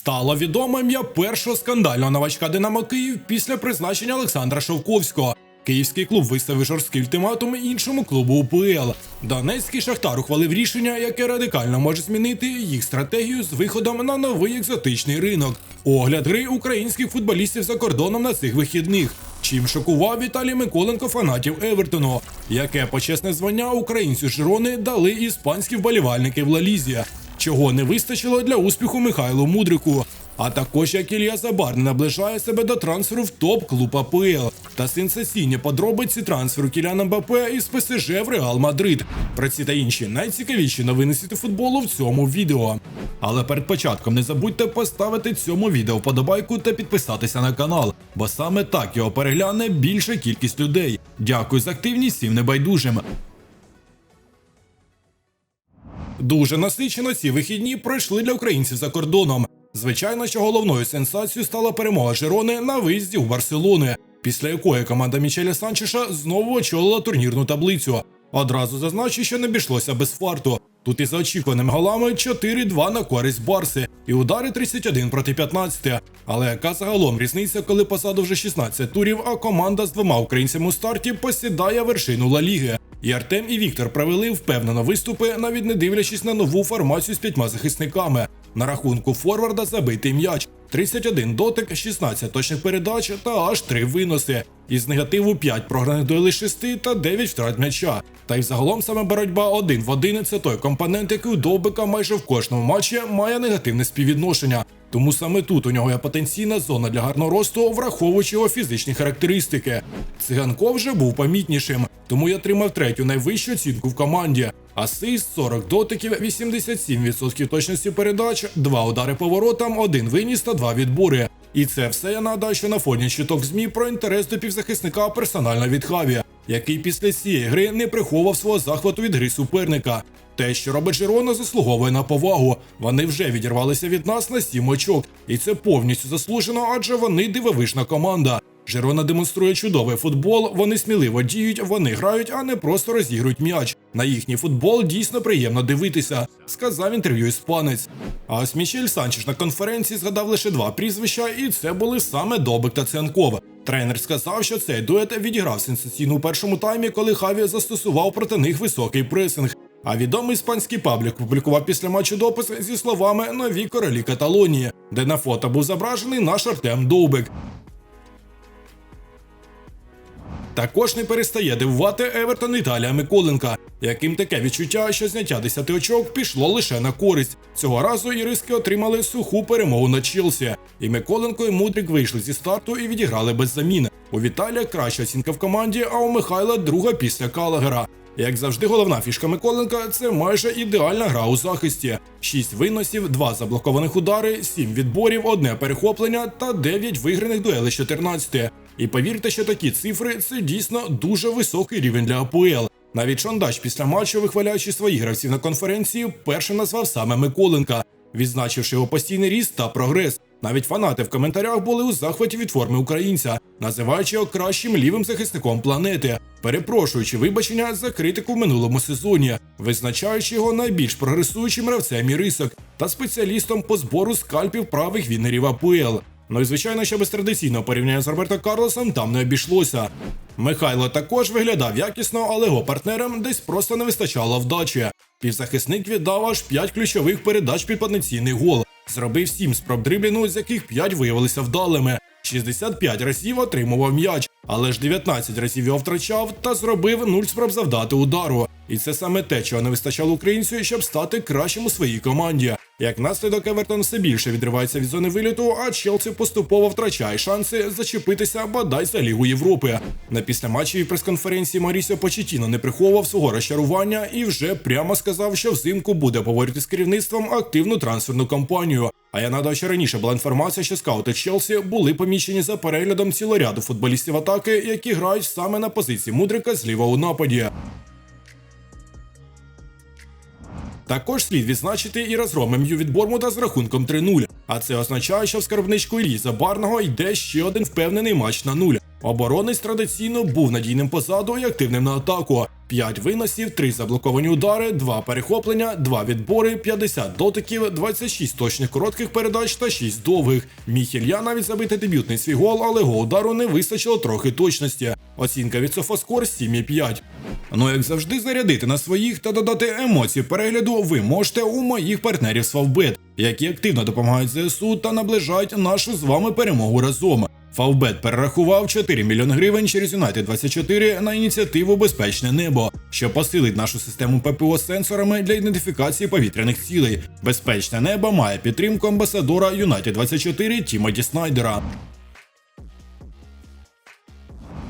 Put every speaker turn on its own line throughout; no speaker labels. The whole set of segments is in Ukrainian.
Стало відоме ім'я першого скандального новачка Динамо Київ після призначення Олександра Шовковського. Київський клуб виставив жорсткий ультиматум іншому клубу УПЛ. Донецький шахтар ухвалив рішення, яке радикально може змінити їх стратегію з виходом на новий екзотичний ринок. Огляд гри українських футболістів за кордоном на цих вихідних. Чим шокував Віталій Миколенко фанатів Евертону, яке почесне звання українцю Жирони дали іспанські вболівальники в Лалізі чого не вистачило для успіху Михайлу Мудрику. А також як Ілля Забар наближає себе до трансферу в топ-клуб АПЛ та сенсаційні подробиці трансферу Кіляна Мбапе із ПСЖ в Реал Мадрид. Про ці та інші найцікавіші новини світу футболу в цьому відео. Але перед початком не забудьте поставити цьому відео вподобайку та підписатися на канал, бо саме так його перегляне більша кількість людей. Дякую за активність всім небайдужим. Дуже насичено ці вихідні пройшли для українців за кордоном. Звичайно, що головною сенсацією стала перемога Жирони на виїзді у Барселони, після якої команда Мічеля Санчеша знову очолила турнірну таблицю. Одразу зазначу, що не обійшлося без фарту. Тут із очікуваними голами 4-2 на користь Барси і удари 31 проти 15. Але яка загалом різниця, коли позаду вже 16 турів, а команда з двома українцями у старті посідає вершину Ла Ліги. І Артем і Віктор провели впевнено виступи, навіть не дивлячись на нову формацію з п'ятьма захисниками. На рахунку форварда забитий м'яч, 31 дотик, 16 точних передач та аж 3 виноси. Із негативу 5 програних дуелей 6 та 9 втрат м'яча. Та й загалом саме боротьба один в один це той компонент, який у Довбика майже в кожному матчі має негативне співвідношення. Тому саме тут у нього є потенційна зона для гарного росту, враховуючи його фізичні характеристики. Циганков вже був помітнішим, тому я отримав третю найвищу оцінку в команді. Асист 40 дотиків, 87% точності передач, 2 удари поворотам, 1 виніс та 2 відбори. І це все я нагадаю, що на фоні чуток ЗМІ про інтерес до півзахисника персонально від Хаві, який після цієї гри не приховував свого захвату від гри суперника. Те, що робить Жирона, заслуговує на повагу. Вони вже відірвалися від нас на сім очок, і це повністю заслужено, адже вони дивовижна команда. Жирона демонструє чудовий футбол, вони сміливо діють, вони грають, а не просто розігрують м'яч. На їхній футбол дійсно приємно дивитися, сказав інтерв'ю іспанець. А ось Мішель Санчеш на конференції згадав лише два прізвища, і це були саме Добик та Цянков. Тренер сказав, що цей дует відіграв сенсаційно у першому таймі, коли Хаві застосував проти них високий пресинг. А відомий іспанський паблік публікував після матчу допис зі словами нові королі Каталонії, де на фото був зображений наш Артем Довбик. Також не перестає дивувати Евертон Італія Миколенка, яким таке відчуття, що зняття 10 очок пішло лише на користь. Цього разу іриски отримали суху перемогу на Челсі. І Миколенко і Мудрик вийшли зі старту і відіграли без замін. У Віталія краща оцінка в команді, а у Михайла друга після Калагера. Як завжди, головна фішка Миколенка це майже ідеальна гра у захисті: 6 виносів, 2 заблокованих удари, 7 відборів, одне перехоплення та 9 виграних дуелей з 14. І повірте, що такі цифри це дійсно дуже високий рівень для АПЛ. Навіть Шондач після матчу, вихваляючи своїх гравців на конференції, першим назвав саме Миколенка, відзначивши його постійний ріст та прогрес. Навіть фанати в коментарях були у захваті від форми українця, називаючи його кращим лівим захисником планети, перепрошуючи вибачення за критику в минулому сезоні, визначаючи його найбільш прогресуючим гравцем і рисок та спеціалістом по збору скальпів правих вінерів АПЛ. Ну і звичайно, що без традиційного порівняння з Роберто Карлосом там не обійшлося. Михайло також виглядав якісно, але його партнерам десь просто не вистачало вдачі. Півзахисник віддав аж 5 ключових передач під потенційний гол. Зробив 7 спроб дриблінгу, з яких 5 виявилися вдалими. 65 разів отримував м'яч, але ж 19 разів його втрачав та зробив 0 спроб завдати удару. І це саме те, чого не вистачало українцю, щоб стати кращим у своїй команді. Як наслідок Евертон все більше відривається від зони виліту, а Челсі поступово втрачає шанси зачепитися бодай за Лігу Європи. На післяматчевій прес-конференції Марісіо Почетіно не приховував свого розчарування і вже прямо сказав, що взимку буде поводити з керівництвом активну трансферну кампанію. А я нагадаю, що раніше була інформація, що скаути Челсі були помічені за переглядом цілого ряду футболістів атаки, які грають саме на позиції мудрика зліва у нападі. Також слід відзначити і розгром МЮ від Бормуда з рахунком 3-0. А це означає, що в скарбничку Іллі Забарного йде ще один впевнений матч на нуль. Оборонець традиційно був надійним позаду і активним на атаку. 5 виносів, 3 заблоковані удари, 2 перехоплення, 2 відбори, 50 дотиків, 26 точних коротких передач та 6 довгих. Міг Ілля навіть забити дебютний свій гол, але його удару не вистачило трохи точності. Оцінка від Софоскор 7,5. Ну як завжди, зарядити на своїх та додати емоцій перегляду ви можете у моїх партнерів Свавбет, які активно допомагають ЗСУ та наближають нашу з вами перемогу разом. Фавбет перерахував 4 мільйони гривень через United 24 на ініціативу Безпечне небо, що посилить нашу систему ППО з сенсорами для ідентифікації повітряних цілей. Безпечне небо має підтримку амбасадора United 24 Тімоті Снайдера.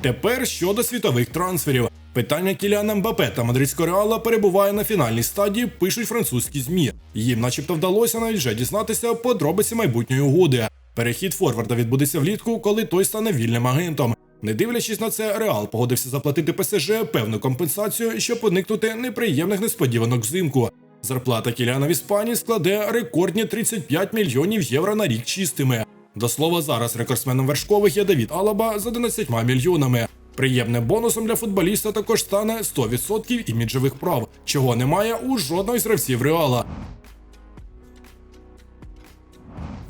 Тепер щодо світових трансферів. Питання Кіліана Мбапе та мадридського реала перебуває на фінальній стадії, пишуть французькі змі. Їм, начебто, вдалося навіть вже дізнатися подробиці майбутньої угоди. Перехід Форварда відбудеться влітку, коли той стане вільним агентом. Не дивлячись на це, Реал погодився заплатити ПСЖ певну компенсацію, щоб уникнути неприємних несподіванок взимку. Зарплата Кіліана в Іспанії складе рекордні 35 мільйонів євро на рік чистими. До слова, зараз рекордсменом вершкових є Давід Алаба з 11 мільйонами. Приємним бонусом для футболіста також стане 100% іміджевих прав, чого немає у жодного з гравців Реала.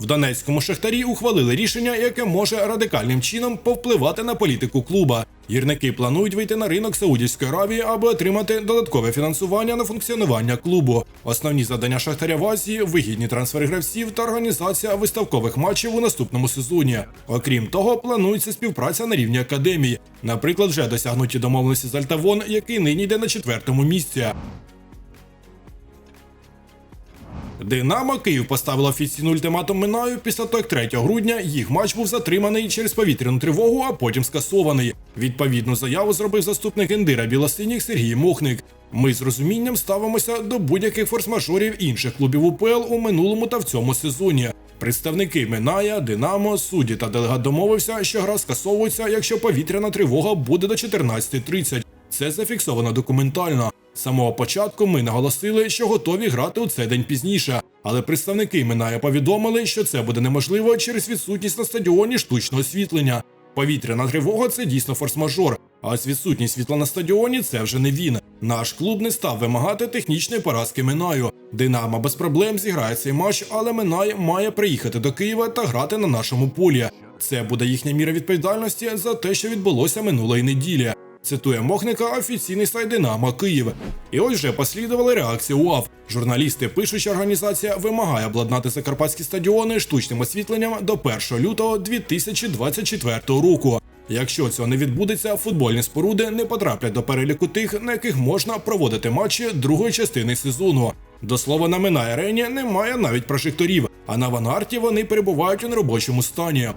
В Донецькому шахтарі ухвалили рішення, яке може радикальним чином повпливати на політику клуба. Гірники планують вийти на ринок Саудівської Аравії, аби отримати додаткове фінансування на функціонування клубу. Основні завдання шахтаря в Азії – вигідні трансфери гравців та організація виставкових матчів у наступному сезоні. Окрім того, планується співпраця на рівні академії. Наприклад, вже досягнуті домовленості з Альтавон, який нині йде на четвертому місці. Динамо Київ поставила офіційний ультиматум Минаю після того, як 3 грудня їх матч був затриманий через повітряну тривогу, а потім скасований. Відповідну заяву зробив заступник Ендира Білосиніх Сергій Мохник. Ми з розумінням ставимося до будь-яких форс-мажорів інших клубів УПЛ у минулому та в цьому сезоні. Представники Миная, Динамо, судді та делегат домовився, що гра скасовується, якщо повітряна тривога буде до 14.30. Це зафіксовано документально. Самого початку ми наголосили, що готові грати у цей день пізніше, але представники Миная повідомили, що це буде неможливо через відсутність на стадіоні штучного освітлення. Повітряна тривога це дійсно форс-мажор, а ось відсутність світла на стадіоні це вже не він. Наш клуб не став вимагати технічної поразки Минаю. Динамо без проблем зіграє цей матч, але Минай має приїхати до Києва та грати на нашому полі. Це буде їхня міра відповідальності за те, що відбулося минулої неділі. Цитує Мохника офіційний сайт Динамо Київ. І ось вже послідували реакції УАВ. Журналісти пишуть, що організація вимагає обладнати закарпатські стадіони штучним освітленням до 1 лютого 2024 року. Якщо цього не відбудеться, футбольні споруди не потраплять до переліку тих, на яких можна проводити матчі другої частини сезону. До слова, на Минай арені немає навіть прожекторів, а на Ванарті вони перебувають у неробочому стані.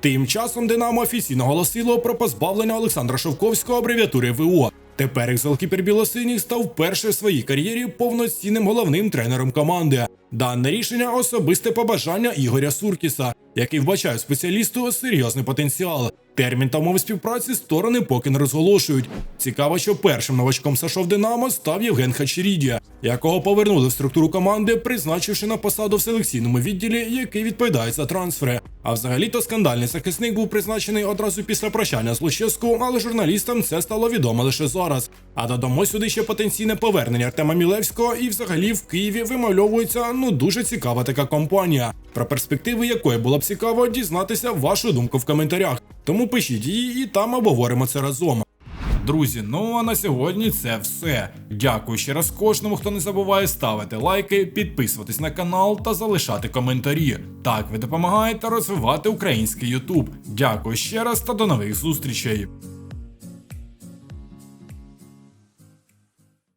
Тим часом Динамо офіційно оголосило про позбавлення Олександра Шовковського абревіатури ВО. Тепер екзалкіпер білосиніх став перше в своїй кар'єрі повноцінним головним тренером команди. Дане рішення особисте побажання Ігоря Суркіса, який вбачає спеціалісту серйозний потенціал. Термін та умови співпраці сторони поки не розголошують. Цікаво, що першим новачком Сашов Динамо став Євген Хачеріді, якого повернули в структуру команди, призначивши на посаду в селекційному відділі, який відповідає за трансфери. А взагалі-то скандальний захисник був призначений одразу після прощання з Луческу, але журналістам це стало відомо лише зараз. А додамо сюди ще потенційне повернення Артема Мілевського, і взагалі в Києві вимальовується ну дуже цікава така компанія, про перспективи якої було б цікаво дізнатися вашу думку в коментарях. Тому пишіть її і там обговоримо це разом. Друзі, ну а на сьогодні це все. Дякую ще раз кожному, хто не забуває ставити лайки, підписуватись на канал та залишати коментарі. Так ви допомагаєте розвивати український Ютуб. Дякую ще раз та до нових зустрічей.